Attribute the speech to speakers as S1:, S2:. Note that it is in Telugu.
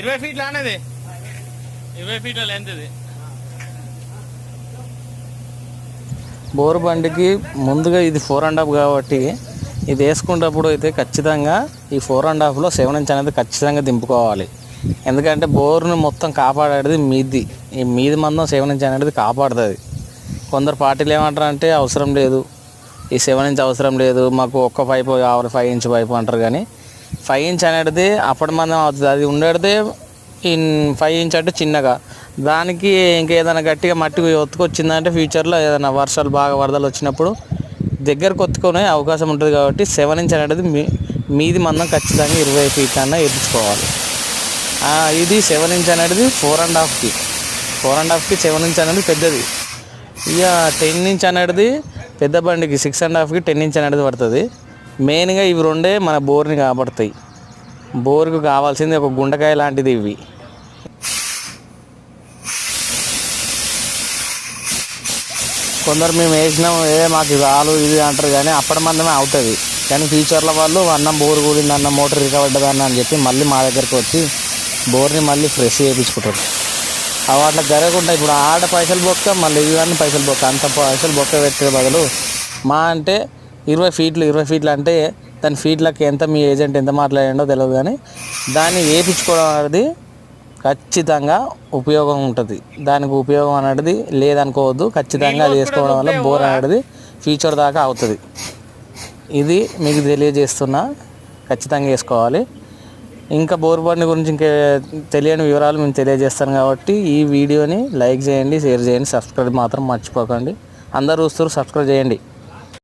S1: ఇరవై ఫీట్ల అనేది ఇరవై ఫీట్ల లెంత్ ఇది.
S2: బోరు బండికి ముందుగా ఇది ఫోర్ అండ్ హాఫ్ కాబట్టి ఇది వేసుకునేటప్పుడు అయితే ఖచ్చితంగా ఈ ఫోర్ అండ్ హాఫ్లో సెవెన్ ఇంచ్ అనేది ఖచ్చితంగా దింపుకోవాలి. ఎందుకంటే బోరుని మొత్తం కాపాడేది మీది. ఈ మీది మందం సెవెన్ ఇంచ్ అనేది కాపాడుతుంది. కొందరు పార్టీలు ఏమంటారు అంటే అవసరం లేదు. ఈ సెవెన్ ఇంచ్ అవసరం లేదు. మాకు ఒక్క పైపు కావాలి ఫైవ్ ఇంచ్ పైపు అంటారు కానీ ఫైవ్ ఇంచ్ అనేది అప్పటి మందం అవుతుంది. అది ఉండేది ఇన్ ఫైవ్ ఇంచ్ అంటే చిన్నగా. దానికి ఇంకేదైనా గట్టిగా మట్టి ఒత్తుకొచ్చిందంటే ఫ్యూచర్లో ఏదైనా వర్షాలు బాగా వరదలు వచ్చినప్పుడు దగ్గరకు ఒత్తుకునే అవకాశం ఉంటుంది కాబట్టి సెవెన్ ఇంచ్ అనేది మీ మీది మందం ఖచ్చితంగా ఇరవై ఫీట్ అన్న వేయించుకోవాలి ఇది సెవెన్ ఇంచ్ అనేది ఫోర్ అండ్ హాఫ్కి ఫోర్ అండ్ హాఫ్కి సెవెన్ ఇంచ్ అనేది పెద్దది. ఇక టెన్ ఇంచ్ అనేది పెద్ద బండికి సిక్స్ అండ్ హాఫ్కి టెన్ ఇంచ్ అనేది పడుతుంది. మెయిన్గా ఇవి రెండే మన బోర్ని కాపాడుతాయి బోర్కు కావాల్సింది ఒక గుండకాయ లాంటిది ఇవి. కొందరు మేము వేసినాం ఏ మాకు ఇది ఇది అంటారు కానీ అప్పటి మందమే అవుతుంది. కానీ ఫ్యూచర్లో వాళ్ళు అన్నం బోర్ కూలింది అన్న మోటార్ రికవర్డ్ అన్న అని చెప్పి మళ్ళీ మా దగ్గరికి వచ్చి బోర్ని మళ్ళీ ఫ్రెష్ చేయించుకుంటారు అవి అట్లా జరగకుండా ఇప్పుడు ఆడ పైసలు బొక్క మళ్ళీ ఇవన్నీ పైసలు బొక్క అంత పైసలు బొక్క పెట్టే బదులు మా అంటే ఇరవై ఫీట్లు ఇరవై ఫీట్లు అంటే దాని ఫీట్లకి ఎంత మీ ఏజెంట్ ఎంత మాట్లాడిండో తెలియదు కానీ దాన్ని వేయించుకోవడం అనేది ఖచ్చితంగా ఉపయోగం ఉంటుంది. దానికి ఉపయోగం అనేది లేదనుకోవద్దు. ఖచ్చితంగా అది వేసుకోవడం వల్ల బోర్ అనేది ఫ్యూచర్ దాకా అవుతుంది. ఇది మీకు తెలియజేస్తున్నా ఖచ్చితంగా వేసుకోవాలి. ఇంకా బోర్ బండి గురించి ఇంకా తెలియని వివరాలు మేము తెలియజేస్తాను కాబట్టి ఈ వీడియోని లైక్ చేయండి షేర్ చేయండి సబ్స్క్రైబ్ మాత్రం మర్చిపోకండి. అందరూ చూస్తారు సబ్స్క్రైబ్ చేయండి.